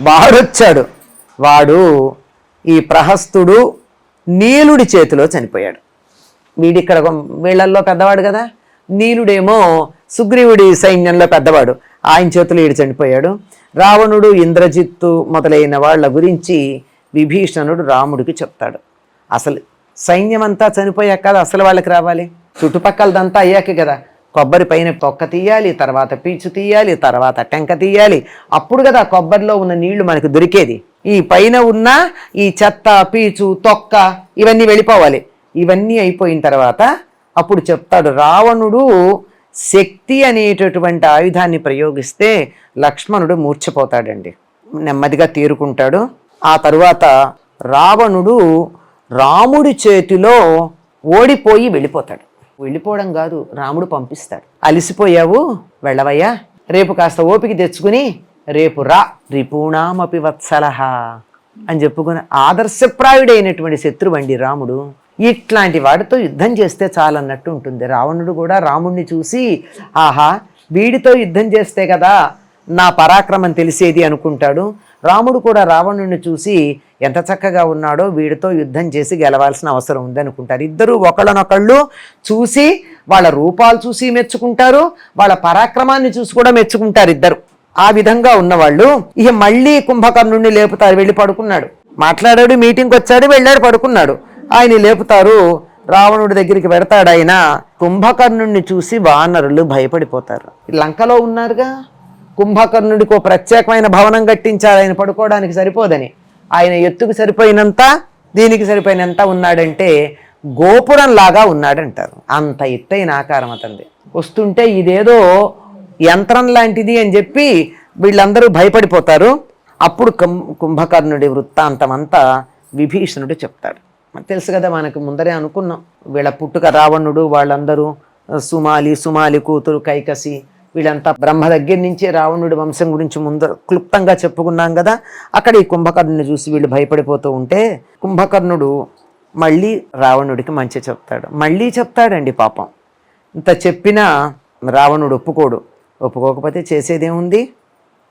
వాడొచ్చాడు. వాడు ఈ ప్రహస్తుడు నీలుడి చేతిలో చనిపోయాడు. వీడిక్కడ వీళ్ళల్లో పెద్దవాడు కదా? నీలుడేమో సుగ్రీవుడి సైన్యంలో పెద్దవాడు. ఆయన చేతులు ఈడు చనిపోయాడు. రావణుడు ఇంద్రజిత్తు మొదలైన వాళ్ళ గురించి విభీషణుడు రాముడికి చెప్తాడు. అసలు సైన్యం అంతా చనిపోయాక కదా అసలు వాళ్ళకి రావాలి? చుట్టుపక్కలదంతా అయ్యాక కదా. కొబ్బరి పైన పొక్క తీయాలి తర్వాత పీచు తీయాలి తర్వాత టెంక తీయాలి. అప్పుడు కదా కొబ్బరిలో ఉన్న నీళ్ళు మనకు దొరికేది. ఈ పైన ఉన్న ఈ చెత్త పీచు తొక్క ఇవన్నీ వెళ్ళిపోవాలి. ఇవన్నీ అయిపోయిన తర్వాత అప్పుడు చెప్తాడు రావణుడు శక్తి అనేటటువంటి ఆయుధాన్ని ప్రయోగిస్తే లక్ష్మణుడు మూర్చిపోతాడండి నెమ్మదిగా తీరుకుంటాడు. ఆ తరువాత రావణుడు రాముడి చేతిలో ఓడిపోయి వెళ్ళిపోతాడు. వెళ్ళిపోవడం కాదు రాముడు పంపిస్తాడు. అలిసిపోయావు? వెళ్ళవయ్యా. రేపు కాస్త ఓపిక తెచ్చుకుని రేపు రా రిపూణామపి వత్సలహ అని చెప్పుకుని ఆదర్శప్రాయుడైనటువంటి శత్రువండి రాముడు. ఇట్లాంటి వాడితో యుద్ధం చేస్తే చాలన్నట్టు ఉంటుంది. రావణుడు కూడా రాముడిని చూసి ఆహా వీడితో యుద్ధం చేస్తే కదా నా పరాక్రమం తెలిసేది అనుకుంటాడు. రాముడు కూడా రావణుడిని చూసి ఎంత చక్కగా ఉన్నాడో వీడితో యుద్ధం చేసి గెలవాల్సిన అవసరం ఉందనుకుంటారు ఇద్దరు ఒకళ్ళనొకళ్ళు చూసి వాళ్ళ రూపాలు చూసి మెచ్చుకుంటారు వాళ్ళ పరాక్రమాన్ని చూసి కూడా మెచ్చుకుంటారు ఇద్దరు. ఆ విధంగా ఉన్నవాళ్ళు ఇక మళ్ళీ కుంభకర్ణుడిని లేపుతారు వెళ్ళి పడుకున్నాడు. మాట్లాడాడు మీటింగ్కి వచ్చాడు వెళ్ళాడు పడుకున్నాడు. ఆయన లేపుతారు రావణుడి దగ్గరికి పెడతాడు ఆయన. కుంభకర్ణుడిని చూసి వానరులు భయపడిపోతారు. లంకలో ఉన్నారుగా? కుంభకర్ణుడికి ఓ ప్రత్యేకమైన భవనం కట్టించారు ఆయన పడుకోవడానికి సరిపోదని. ఆయన ఎత్తుకు సరిపోయినంత దీనికి సరిపోయినంత ఉన్నాడంటే గోపురం లాగా ఉన్నాడంటారు. అంత ఎత్తైన ఆకారం అతనిది. వస్తుంటే ఇదేదో యంత్రం లాంటిది అని చెప్పి వీళ్ళందరూ భయపడిపోతారు. అప్పుడు కం కుంభకర్ణుడి వృత్తాంతం అంతా విభీషణుడు చెప్తాడు. మనకు తెలుసు కదా మనకు ముందరే అనుకున్నాం. వీళ్ళ పుట్టుక రావణుడు వాళ్ళందరూ సుమాలి సుమాలి కూతురు కైకసి వీళ్ళంతా బ్రహ్మ దగ్గర నుంచి రావణుడి వంశం గురించి ముందు క్లుప్తంగా చెప్పుకున్నాం కదా. అక్కడ ఈ కుంభకర్ణుని చూసి వీళ్ళు భయపడిపోతూ ఉంటే కుంభకర్ణుడు మళ్ళీ రావణుడికి మంచి చెప్తాడు. మళ్ళీ చెప్తాడండి పాపం. ఇంత చెప్పినా రావణుడు ఒప్పుకోడు. ఒప్పుకోకపోతే చేసేదేముంది?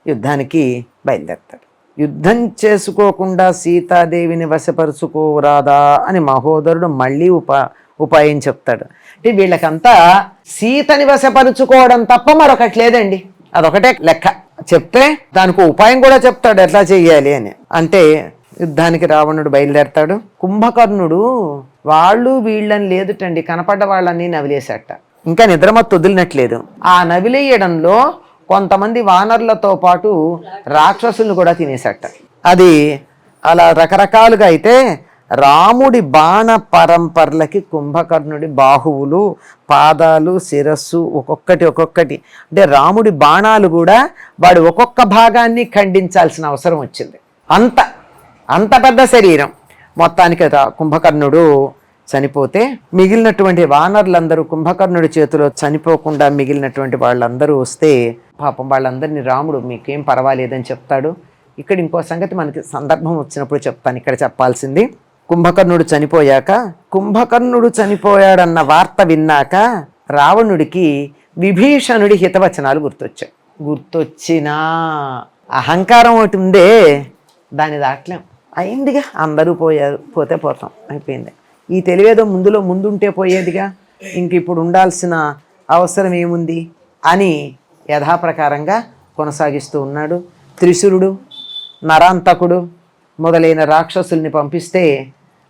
యుద్ధానికి బయలుదేరతాడు. యుద్ధం చేసుకోకుండా సీతాదేవిని వశపరుచుకోరాదా అని మహోదరుడు మళ్ళీ ఉప ఉపాయం చెప్తాడు. అంటే వీళ్ళకంతా సీతని వశపరుచుకోవడం తప్ప మరొకటి లేదండి. అదొకటే లెక్క. చెప్తే దానికి ఉపాయం కూడా చెప్తాడు. ఎట్లా చెయ్యాలి అని. అంటే యుద్ధానికి రావణుడు బయలుదేరతాడు. కుంభకర్ణుడు వాళ్ళు వీళ్ళని లేదుటండి. కనపడ్డ వాళ్ళని నవిలేశాట. ఇంకా నిద్రమత్తు వదిలినట్లేదు. ఆ నవిలేయడంలో కొంతమంది వానరులతో పాటు రాక్షసులను కూడా తినేశాట. అది అలా రకరకాలుగా అయితే రాముడి బాణ పరంపరలకి కుంభకర్ణుడి బాహువులు పాదాలు శిరస్సు ఒక్కొక్కటి ఒక్కొక్కటి. అంటే రాముడి బాణాలు కూడా వాడు ఒక్కొక్క భాగాన్ని ఖండించాల్సిన అవసరం వచ్చింది. అంత అంత పెద్ద శరీరం. మొత్తానికి కుంభకర్ణుడు చనిపోతే మిగిలినటువంటి వానరులందరూ కుంభకర్ణుడి చేతిలో చనిపోకుండా మిగిలినటువంటి వాళ్ళందరూ వస్తే పాపం వాళ్ళందరినీ రాముడు మీకేం పర్వాలేదని చెప్తాడు? ఇక్కడ ఇంకో సంగతి మనకి సందర్భం వచ్చినప్పుడు చెప్తాను. ఇక్కడ చెప్పాల్సింది కుంభకర్ణుడు చనిపోయాక కుంభకర్ణుడు చనిపోయాడన్న వార్త విన్నాక రావణుడికి విభీషణుడి హితవచనాలు గుర్తొచ్చాయి. గుర్తొచ్చినా అహంకారం ఒకటి ఉందే దాన్ని దాటలేం. అయిందిగా అందరూ పోయారు పోతే పోతాం అయిపోయింది. ఈ తెలివేదో ముందులో ముందుంటే పోయేదిగా ఇంక ఇప్పుడు ఉండాల్సిన అవసరం ఏముంది అని యథాప్రకారంగా కొనసాగిస్తూ ఉన్నాడు. త్రిశూరుడు నరాంతకుడు మొదలైన రాక్షసుల్ని పంపిస్తే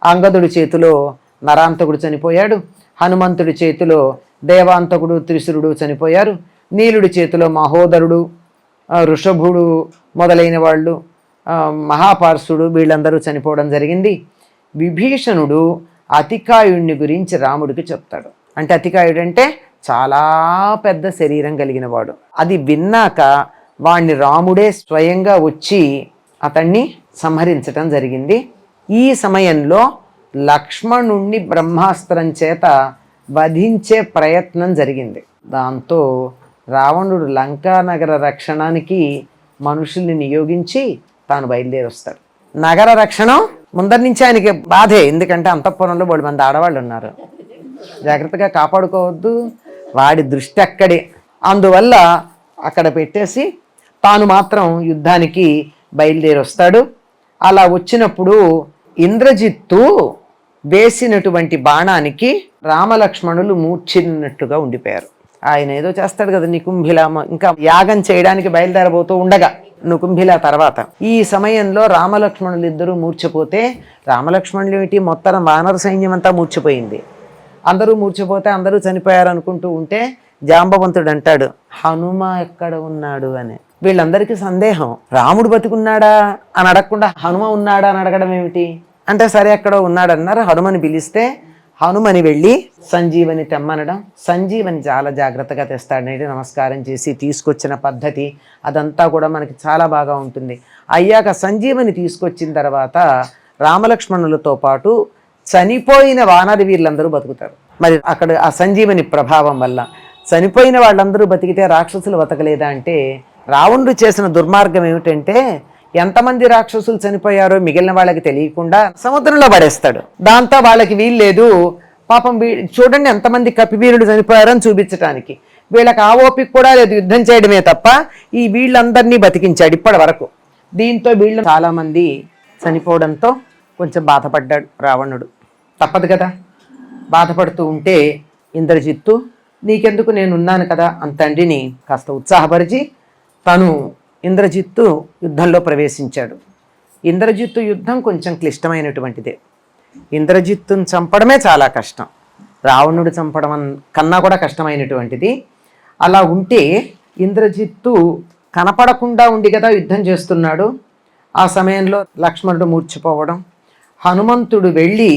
అంగదుడి చేతిలో నరాంతకుడు చనిపోయాడు. హనుమంతుడి చేతిలో దేవాంతకుడు త్రిశురుడు చనిపోయారు. నీలుడి చేతిలో మహోదరుడు ఋషభుడు మొదలైన వాళ్ళు మహాపార్సుడు వీళ్ళందరూ చనిపోవడం జరిగింది. విభీషణుడు అతికాయుడిని గురించి రాముడికి చెప్తాడు. అంటే అతికాయుడు అంటే చాలా పెద్ద శరీరం కలిగిన వాడు. అది విన్నాక వాణ్ణి రాముడే స్వయంగా వచ్చి అతన్ని సంహరించటం జరిగింది. ఈ సమయంలో లక్ష్మణుణ్ణి బ్రహ్మాస్త్రం చేత వధించే ప్రయత్నం జరిగింది. దాంతో రావణుడు లంకా నగర రక్షణానికి మనుషుల్ని నియోగించి తాను బయలుదేరి వస్తాడు నగర రక్షణ ముందరి నుంచి ఆయనకి బాధే ఎందుకంటే అంతఃపురంలో బోడు మంది ఆడవాళ్ళు ఉన్నారు. జాగ్రత్తగా కాపాడుకోవద్దు వాడి దృష్టి అక్కడే. అందువల్ల అక్కడ పెట్టేసి తాను మాత్రం యుద్ధానికి బయలుదేరి వస్తాడు అలా వచ్చినప్పుడు ఇంద్రజిత్తు వేసినటువంటి బాణానికి రామలక్ష్మణులు మూర్చినట్టుగా ఉండిపోయారు. ఆయన ఏదో చేస్తాడు కదా నికుంభిల ఇంకా యాగం చేయడానికి బయలుదేరబోతూ ఉండగా నుకుంభిల తర్వాత. ఈ సమయంలో రామలక్ష్మణులు ఇద్దరూ మూర్చిపోతే రామలక్ష్మణులు ఏమిటి మొత్తం వానర సైన్యం అంతా మూర్చిపోయింది. అందరూ మూర్చిపోతే అందరూ చనిపోయారు అనుకుంటూ ఉంటే జాంబవంతుడు అంటాడు హనుమ ఎక్కడ ఉన్నాడు? అని. వీళ్ళందరికీ సందేహం రాముడు బతికున్నాడా అని అడగకుండా హనుమ ఉన్నాడా అని అడగడం ఏమిటి? అంటే సరే ఎక్కడో ఉన్నాడన్నారు హనుమని పిలిస్తే హనుమని వెళ్ళి సంజీవని తెమ్మనడం సంజీవని చాలా జాగ్రత్తగా తెస్తాడనేది నమస్కారం చేసి తీసుకొచ్చిన పద్ధతి అదంతా కూడా మనకి చాలా బాగా ఉంటుంది. అయ్యాక సంజీవని తీసుకొచ్చిన తర్వాత రామలక్ష్మణులతో పాటు చనిపోయిన వానరి వీళ్ళందరూ బతుకుతారు. మరి అక్కడ ఆ సంజీవని ప్రభావం వల్ల చనిపోయిన వాళ్ళందరూ బతికితే రాక్షసులు బతకలేదా అంటే రావణుడు చేసిన దుర్మార్గం ఏమిటంటే ఎంతమంది రాక్షసులు చనిపోయారో మిగిలిన వాళ్ళకి తెలియకుండా సముద్రంలో పడేస్తాడు. దాంతో వాళ్ళకి వీల్లేదు పాపం వీ చూడండి ఎంతమంది కపివీరుడు చనిపోయారని చూపించడానికి వీళ్ళకి ఆ ఓపిక కూడా లేదు. యుద్ధం చేయడమే తప్ప ఈ వీళ్ళందరినీ బతికించాడు ఇప్పటి వరకు దీంతో వీళ్ళు చాలామంది చనిపోవడంతో కొంచెం బాధపడ్డాడు రావణుడు. తప్పదు కదా. బాధపడుతూ ఉంటే ఇంద్రజిత్తు నీకెందుకు నేను ఉన్నాను కదా? అంతండిని కాస్త ఉత్సాహపరిచి తను ఇంద్రజిత్తు యుద్ధంలో ప్రవేశించాడు. ఇంద్రజిత్తు యుద్ధం కొంచెం క్లిష్టమైనటువంటిదే. ఇంద్రజిత్తును చంపడమే చాలా కష్టం. రావణుడు చంపడం కన్నా కూడా కష్టమైనటువంటిది. అలా ఉంటే ఇంద్రజిత్తు కనపడకుండా ఉండి కదా యుద్ధం చేస్తున్నాడు. ఆ సమయంలో లక్ష్మణుడు మూర్చిపోవడం హనుమంతుడు వెళ్ళి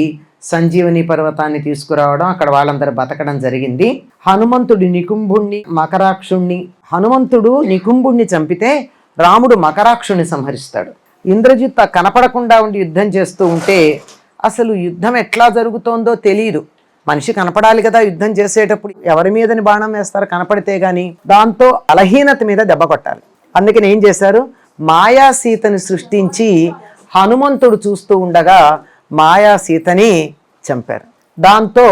సంజీవని పర్వతాన్ని తీసుకురావడం అక్కడ వాళ్ళందరూ బతకడం జరిగింది. హనుమంతుడి నికుంభుణ్ణి మకరాక్షుణ్ణి హనుమంతుడు నికుంభుణ్ణి చంపితే రాముడు మకరాక్షుణ్ణి సంహరిస్తాడు. ఇంద్రజిత్ కనపడకుండా ఉండి యుద్ధం చేస్తూ ఉంటే అసలు యుద్ధం ఎట్లా జరుగుతోందో తెలియదు మనిషి కనపడాలి కదా యుద్ధం చేసేటప్పుడు. ఎవరి మీదని బాణం వేస్తారు కనపడితే గాని దాంతో బలహీనత మీద దెబ్బ కొట్టాలి. అందుకని ఏం చేశారు? మాయా సీతని సృష్టించి హనుమంతుడు చూస్తూ ఉండగా మాయా సీతని చంపారు. దాంతో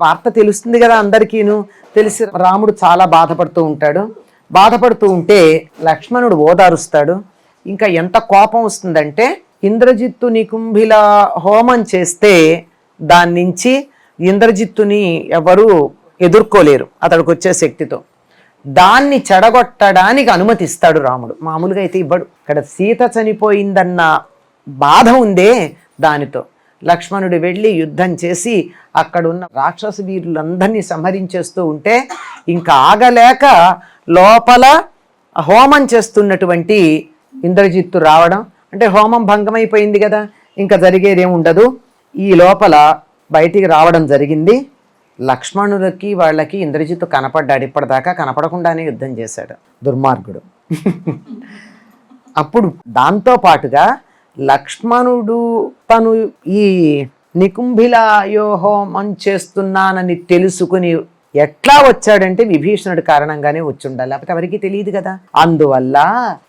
వార్త తెలుస్తుంది కదా అందరికీను. తెలిసి రాముడు చాలా బాధపడుతూ ఉంటాడు. బాధపడుతూ ఉంటే లక్ష్మణుడు ఓదారుస్తాడు. ఇంకా ఎంత కోపం వస్తుందంటే ఇంద్రజిత్తుని కుంభిల హోమం చేస్తే దాని నుంచి ఇంద్రజిత్తుని ఎవరు ఎదుర్కోలేరు అతడికి వచ్చే శక్తితో. దాన్ని చెడగొట్టడానికి అనుమతిస్తాడు రాముడు. మామూలుగా అయితే ఇవ్వడు. ఇక్కడ సీత చనిపోయిందన్న బాధ ఉందే దానితో. లక్ష్మణుడు వెళ్ళి యుద్ధం చేసి అక్కడున్న రాక్షస వీరులందరినీ సంహరించేస్తూ ఉంటే ఇంకా ఆగలేక లోపల హోమం చేస్తున్నటువంటి ఇంద్రజిత్తు రావడం. అంటే హోమం భంగమైపోయింది కదా ఇంకా జరిగేదేం ఉండదు. ఈ లోపల బయటికి రావడం జరిగింది. లక్ష్మణులకి వాళ్ళకి ఇంద్రజిత్తు కనపడ్డాడు ఇప్పటిదాకా కనపడకుండానే యుద్ధం చేశాడు దుర్మార్గుడు. అప్పుడు దాంతో పాటుగా లక్ష్మణుడు తను ఈ నికుంభిలాయోహోమం చేస్తున్నానని తెలుసుకుని ఎట్లా వచ్చాడంటే విభీషణుడి కారణంగానే వచ్చి ఉండాలి లేకపోతే ఎవరికి తెలియదు కదా. అందువల్ల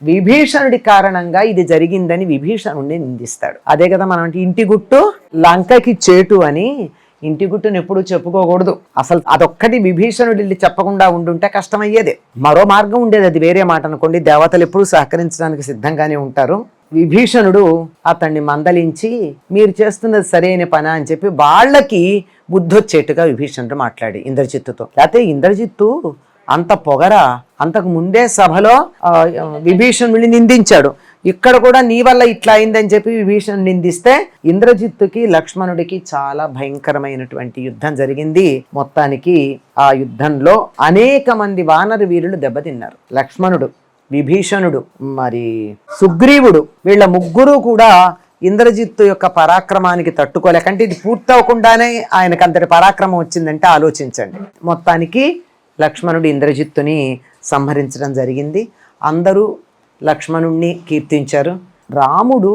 విభీషణుడి కారణంగా ఇది జరిగిందని విభీషణుడిని నిందిస్తాడు. అదే కదా మనం అంటే ఇంటి గుట్టు లంకకి చేటు అని ఇంటి గుట్టును ఎప్పుడూ చెప్పుకోకూడదు. అసలు అదొక్కటి విభీషణుడు వెళ్ళి చెప్పకుండా ఉండుంటే కష్టమయ్యేదే. మరో మార్గం ఉండేది. అది వేరే మాట అనుకోండి. దేవతలు ఎప్పుడూ సహకరించడానికి సిద్ధంగానే ఉంటారు. విభీషణుడు అతన్ని మందలించి మీరు చేస్తున్నది సరైన పని? అని చెప్పి వాళ్ళకి బుద్ధొచ్చేట్టుగా విభీషణుడు మాట్లాడి ఇంద్రజిత్తుతో. లేకపోతే ఇంద్రజిత్తు అంత పొగర అంతకు ముందే సభలో విభీషణుడిని నిందించాడు. ఇక్కడ కూడా నీ వల్ల ఇట్లా అయిందని చెప్పి విభీషణ్ నిందిస్తే ఇంద్రజిత్తుకి లక్ష్మణుడికి చాలా భయంకరమైనటువంటి యుద్ధం జరిగింది. మొత్తానికి ఆ యుద్ధంలో అనేక మంది వానర వీరులు దెబ్బతిన్నారు. లక్ష్మణుడు విభీషణుడు మరి సుగ్రీవుడు వీళ్ళ ముగ్గురు కూడా ఇంద్రజిత్తు యొక్క పరాక్రమానికి తట్టుకోలేకంటే ఇది పూర్తవకుండానే ఆయనకు అంతటి పరాక్రమం వచ్చిందంటే ఆలోచించండి. మొత్తానికి లక్ష్మణుడు ఇంద్రజిత్తుని సంహరించడం జరిగింది. అందరూ లక్ష్మణుణ్ణి కీర్తించారు. రాముడు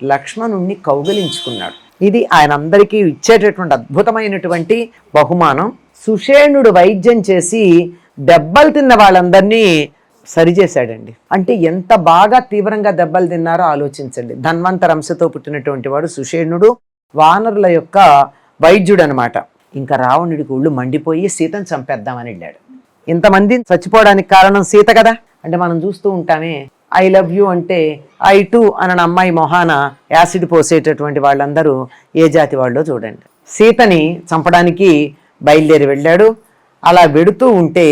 లక్ష్మణుణ్ణి కౌగలించుకున్నాడు. ఇది ఆయన అందరికీ ఇచ్చేటటువంటి అద్భుతమైనటువంటి బహుమానం. సుషేణుడు వైద్యం చేసి దెబ్బలు తిన్న వాళ్ళందరినీ సరిచేశాడండి. అంటే ఎంత బాగా తీవ్రంగా దెబ్బలు తిన్నారో ఆలోచించండి. ధన్వంతర అంశతో పుట్టినటువంటి వాడు సుషేణుడు వానరుల యొక్క వైద్యుడు అనమాట ఇంకా రావణుడికి ఒళ్ళు మండిపోయి సీతను చంపేద్దామని వెళ్ళాడు. ఇంతమంది చచ్చిపోవడానికి కారణం సీత కదా? అంటే మనం చూస్తూ ఉంటామే ఐ లవ్ యూ అంటే ఐ టు అన్న అమ్మాయి మొహాన యాసిడ్ పోసేటటువంటి వాళ్ళందరూ ఏ జాతి వాళ్ళో చూడండి. సీతని చంపడానికి బయలుదేరి వెళ్ళాడు. అలా వెడుతూ ఉంటే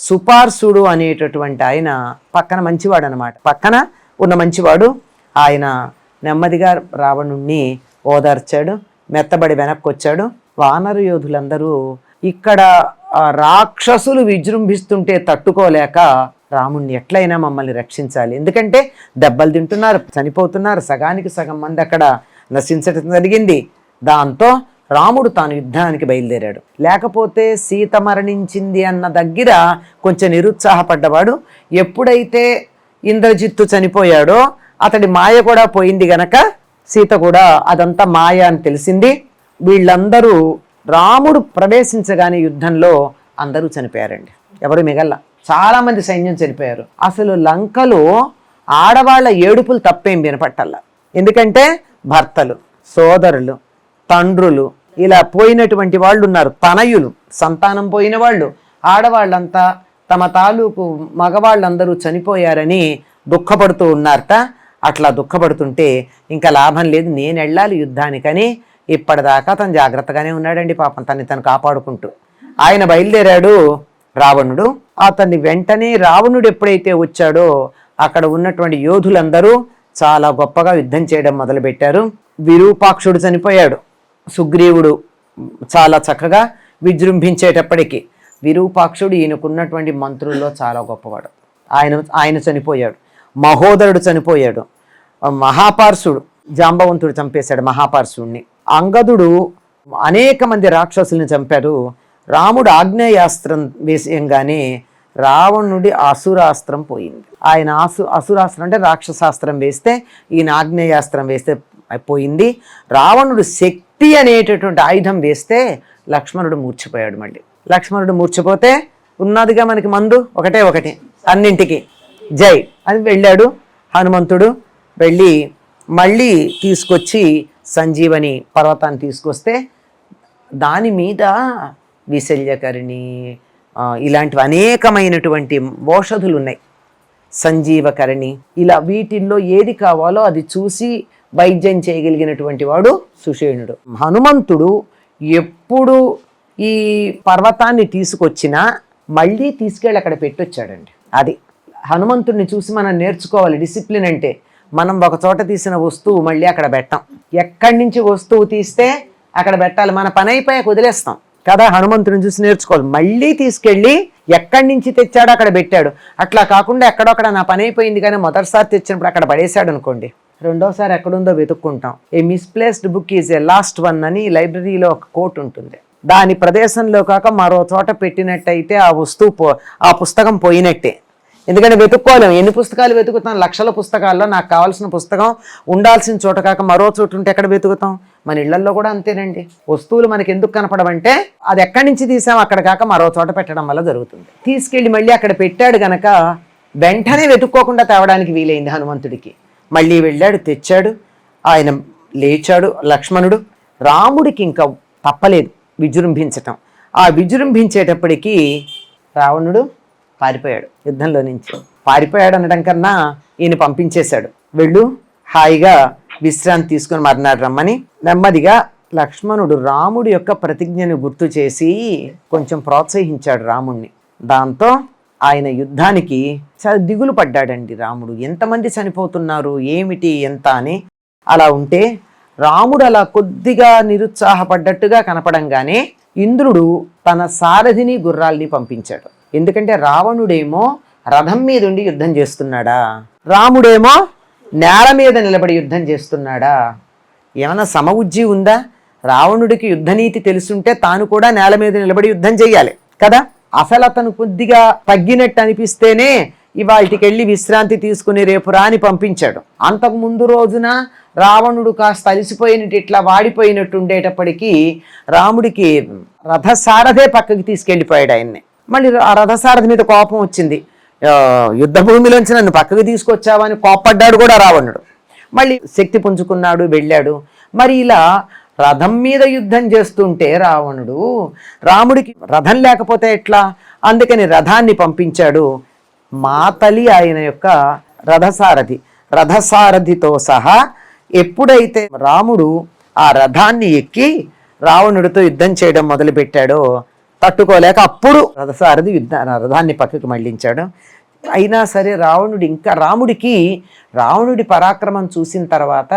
సుపార్సుడు అనేటటువంటి ఆయన పక్కన మంచివాడు అనమాట పక్కన ఉన్న మంచివాడు ఆయన నెమ్మదిగా రావణుణ్ణి ఓదార్చాడు మెత్తబడి వెనక్కి వచ్చాడు వానర యోధులందరూ ఇక్కడ రాక్షసులు విజృంభిస్తుంటే తట్టుకోలేక రాముణ్ణి ఎట్లయినా మమ్మల్ని రక్షించాలి. ఎందుకంటే దెబ్బలు తింటున్నారు చనిపోతున్నారు సగానికి సగం మంది అక్కడ నశించడం జరిగింది. దాంతో రాముడు తాను యుద్ధానికి బయలుదేరాడు. లేకపోతే సీత మరణించింది అన్న దగ్గర కొంచెం నిరుత్సాహపడ్డవాడు ఎప్పుడైతే ఇంద్రజిత్తు చనిపోయాడో అతడి మాయ కూడా పోయింది గనక సీత కూడా అదంతా మాయ అని తెలిసింది. వీళ్ళందరూ రాముడు ప్రవేశించగానే యుద్ధంలో అందరూ చనిపోయారండి. ఎవరు మిగల్ల? చాలామంది సైన్యం చనిపోయారు. అసలు లంకలో ఆడవాళ్ళ ఏడుపులు తప్పేం వినపట్టల్లా? ఎందుకంటే భర్తలు సోదరులు తండ్రులు ఇలా పోయినటువంటి వాళ్ళు ఉన్నారు. తనయులు సంతానం పోయిన వాళ్ళు. ఆడవాళ్ళంతా తమ తాలూకు మగవాళ్ళందరూ చనిపోయారని దుఃఖపడుతూ ఉన్నారట. అట్లా దుఃఖపడుతుంటే ఇంకా లాభం లేదు నేను వెళ్ళాలి యుద్ధానికని. ఇప్పటిదాకా తను జాగ్రత్తగానే ఉన్నాడండి పాపం తన్ని తను కాపాడుకుంటూ. ఆయన బయలుదేరాడు రావణుడు. అతన్ని వెంటనే రావణుడు ఎప్పుడైతే వచ్చాడో అక్కడ ఉన్నటువంటి యోధులందరూ చాలా గొప్పగా యుద్ధం చేయడం మొదలుపెట్టారు. విరూపాక్షుడు చనిపోయాడు. సుగ్రీవుడు చాలా చక్కగా విజృంభించేటప్పటికీ విరూపాక్షుడు ఈయనకున్నటువంటి మంత్రుల్లో చాలా గొప్పవాడు. ఆయన ఆయన చనిపోయాడు. మహోదరుడు చనిపోయాడు. మహాపార్సుడు జాంబవంతుడు చంపేశాడు మహాపార్సుడిని అంగదుడు అనేక మంది రాక్షసుల్ని చంపారు రాముడు ఆగ్నేయాస్త్రం వేసేయంగానే రావణుడి అసురాస్త్రం పోయింది. ఆయన అసు అసురాస్త్రం అంటే రాక్షసాస్త్రం వేస్తే ఈయన ఆగ్నేయాస్త్రం వేస్తే పోయింది. రావణుడు శక్తి అనేటటువంటి ఆయుధం వేస్తే లక్ష్మణుడు మూర్చిపోయాడు మళ్ళీ. లక్ష్మణుడు మూర్చిపోతే ఉన్నదిగా మనకి మందు ఒకటే ఒకటి అన్నింటికి. జై అని వెళ్ళాడు హనుమంతుడు. వెళ్ళి మళ్ళీ తీసుకొచ్చి సంజీవని పర్వతాన్ని తీసుకొస్తే దాని మీద విశల్యకరిణి ఇలాంటివి అనేకమైనటువంటి ఓషధులు ఉన్నాయి సంజీవకరణి ఇలా వీటిల్లో ఏది కావాలో అది చూసి వైద్యం చేయగలిగినటువంటి వాడు సుషేణుడు. హనుమంతుడు ఎప్పుడు ఈ పర్వతాన్ని తీసుకొచ్చినా మళ్ళీ తీసుకెళ్ళి అక్కడ పెట్టొచ్చాడండి. అది హనుమంతుడిని చూసి మనం నేర్చుకోవాలి. డిసిప్లిన్ అంటే మనం ఒక చోట తీసిన వస్తువు మళ్ళీ అక్కడ పెట్టాం. ఎక్కడి నుంచి వస్తువు తీస్తే అక్కడ పెట్టాలి. మన పని అయిపోయాక వదిలేస్తాం. కదా హనుమంతుడిని చూసి నేర్చుకోవాలి. మళ్ళీ తీసుకెళ్ళి ఎక్కడి నుంచి తెచ్చాడో అక్కడ పెట్టాడు. అట్లా కాకుండా ఎక్కడొక్కడ నా పని అయిపోయింది కానీ మొదటిసారి తెచ్చినప్పుడు అక్కడ పడేశాడు అనుకోండి. రెండోసారి ఎక్కడుందో వెతుక్కుంటాం. A misplaced book is a lost one అని లైబ్రరీలో ఒక కోట్ ఉంటుంది. దాని ప్రదేశంలో కాక మరో చోట పెట్టినట్టయితే ఆ వస్తువు పో ఆ పుస్తకం పోయినట్టే. ఎందుకంటే వెతుక్కోలేము. ఎన్ని పుస్తకాలు వెతుకుతాం? లక్షల పుస్తకాల్లో నాకు కావాల్సిన పుస్తకం ఉండాల్సిన చోట కాక మరో చోటు ఉంటే ఎక్కడ వెతుకుతాం? మన ఇళ్ళల్లో కూడా అంతేనండి. వస్తువులు మనకి ఎందుకు కనపడమంటే అది ఎక్కడి నుంచి తీసాం? అక్కడ కాక మరో చోట పెట్టడం వల్ల జరుగుతుంది. తీసుకెళ్ళి మళ్ళీ అక్కడ పెట్టాడు గనక వెంటనే వెతుక్కోకుండా తేవడానికి వీలైంది హనుమంతుడికి. మళ్ళీ వెళ్ళాడు తెచ్చాడు. ఆయన లేచాడు. లక్ష్మణుడు రాముడికి ఇంకా తప్పలేదు విజృంభించటం. ఆ విజృంభించేటప్పటికీ రావణుడు పారిపోయాడు యుద్ధంలో నుంచి. పారిపోయాడు అనడం కన్నా ఈయన పంపించేశాడు. వెళ్ళు హాయిగా విశ్రాంతి తీసుకుని మర్నాడు రమ్మని. నెమ్మదిగా లక్ష్మణుడు రాముడి యొక్క ప్రతిజ్ఞను గుర్తు చేసి కొంచెం ప్రోత్సహించాడు రాముణ్ణి. దాంతో ఆయన యుద్ధానికి చాలా దిగులు పడ్డాడండి రాముడు. ఎంతమంది చనిపోతున్నారు? ఏమిటి? ఎంత? అని అలా ఉంటే రాముడు అలా కొద్దిగా నిరుత్సాహపడ్డట్టుగా కనపడంగానే ఇంద్రుడు తన సారథిని గుర్రాల్ని పంపించాడు. ఎందుకంటే రావణుడేమో రథం మీద ఉండి యుద్ధం చేస్తున్నాడా? రాముడేమో నేల మీద నిలబడి యుద్ధం చేస్తున్నాడా? ఏమైనా సమవుజ్జి ఉందా? రావణుడికి యుద్ధనీతి తెలుసుంటే తాను కూడా నేల మీద నిలబడి యుద్ధం చేయాలి కదా? అసలు అతను కొద్దిగా తగ్గినట్టు అనిపిస్తేనే ఇవాళకి వెళ్ళి విశ్రాంతి తీసుకుని రేపు రాని పంపించాడు. అంతకు ముందు రోజున రావణుడు కాస్త అలిసిపోయినట్టు ఇట్లా వాడిపోయినట్టు ఉండేటప్పటికీ రాముడికి రథసారథే పక్కకి తీసుకెళ్ళిపోయాడు ఆయన్ని. మళ్ళీ ఆ రథసారథి మీద కోపం వచ్చింది. యుద్ధ భూమిలోంచి నన్ను పక్కకి తీసుకొచ్చావని అని కోప్పడ్డాడు కూడా రావణుడు. మళ్ళీ శక్తి పుంజుకున్నాడు వెళ్ళాడు. మరి ఇలా రథం మీద యుద్ధం చేస్తుంటే రావణుడు రాముడికి రథం లేకపోతే ఎట్లా? అందుకని రథాన్ని పంపించాడు మాతలి ఆయన యొక్క రథసారథి. రథసారథితో సహా ఎప్పుడైతే రాముడు ఆ రథాన్ని ఎక్కి రావణుడితో యుద్ధం చేయడం మొదలుపెట్టాడో తట్టుకోలేక అప్పుడు రథసారథి యుద్ధ రథాన్ని పక్కకి మళ్ళించాడు అయినా సరే రావణుడు ఇంకా రాముడికి రావణుడి పరాక్రమం చూసిన తర్వాత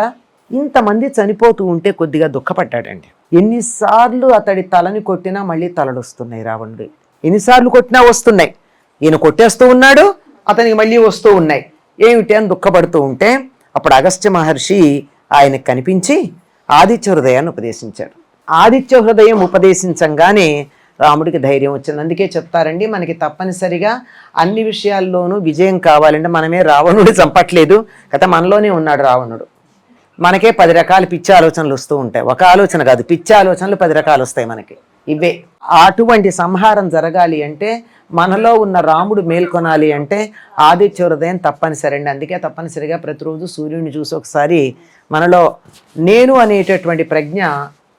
ఇంతమంది చనిపోతూ ఉంటే కొద్దిగా దుఃఖపడ్డాడండి. ఎన్నిసార్లు అతడి తలని కొట్టినా మళ్ళీ తలలు వస్తున్నాయి రావణుడి. ఎన్నిసార్లు కొట్టినా వస్తున్నాయి. ఈయన కొట్టేస్తూ ఉన్నాడు అతనికి మళ్ళీ వస్తూ ఉన్నాయి. ఏమిటి అని దుఃఖపడుతూ ఉంటే అప్పుడు అగస్త్య మహర్షి ఆయనకు కనిపించి ఆదిత్య హృదయాన్ని ఉపదేశించాడు. ఆదిత్య హృదయం ఉపదేశించంగానే రాముడికి ధైర్యం వచ్చింది. అందుకే చెప్తారండి మనకి తప్పనిసరిగా అన్ని విషయాల్లోనూ విజయం కావాలంటే మనమే రావణుడు చంపట్లేదు. కదా మనలోనే ఉన్నాడు రావణుడు. మనకే పది రకాల పిచ్చి ఆలోచనలు వస్తూ ఉంటాయి. ఒక ఆలోచన కాదు పిచ్చి ఆలోచనలు పది రకాలు వస్తాయి మనకి. ఇవే. అటువంటి సంహారం జరగాలి అంటే మనలో ఉన్న రాముడు మేల్కొనాలి అంటే ఆదిత్య హృదయం తప్పనిసరి అండి అందుకే తప్పనిసరిగా ప్రతిరోజు సూర్యుడిని చూసి ఒకసారి మనలో నేను అనేటటువంటి ప్రజ్ఞ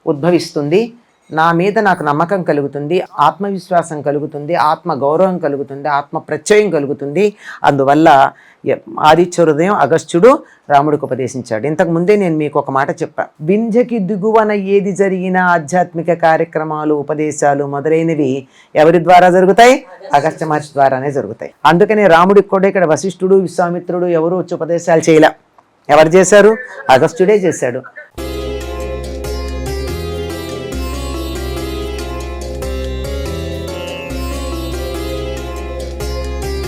ఉద్భవిస్తుంది. నా మీద నాకు నమ్మకం కలుగుతుంది ఆత్మవిశ్వాసం కలుగుతుంది ఆత్మ గౌరవం కలుగుతుంది ఆత్మ ప్రత్యయం కలుగుతుంది. అందువల్ల ఆదిత్య హృదయం అగస్త్యుడు రాముడికి ఉపదేశించాడు. ఇంతకు ముందే నేను మీకు ఒక మాట చెప్పా. బింజకి దిగువన ఏది జరిగినా ఆధ్యాత్మిక కార్యక్రమాలు ఉపదేశాలు మొదలైనవి ఎవరి ద్వారా జరుగుతాయి? అగస్త్య మహర్షి ద్వారానే జరుగుతాయి. అందుకనే రాముడికి కూడా ఇక్కడ వశిష్ఠుడు విశ్వామిత్రుడు ఎవరు వచ్చి ఉపదేశాలు చేయలే. ఎవరు చేశారు? అగస్త్యుడే చేశాడు.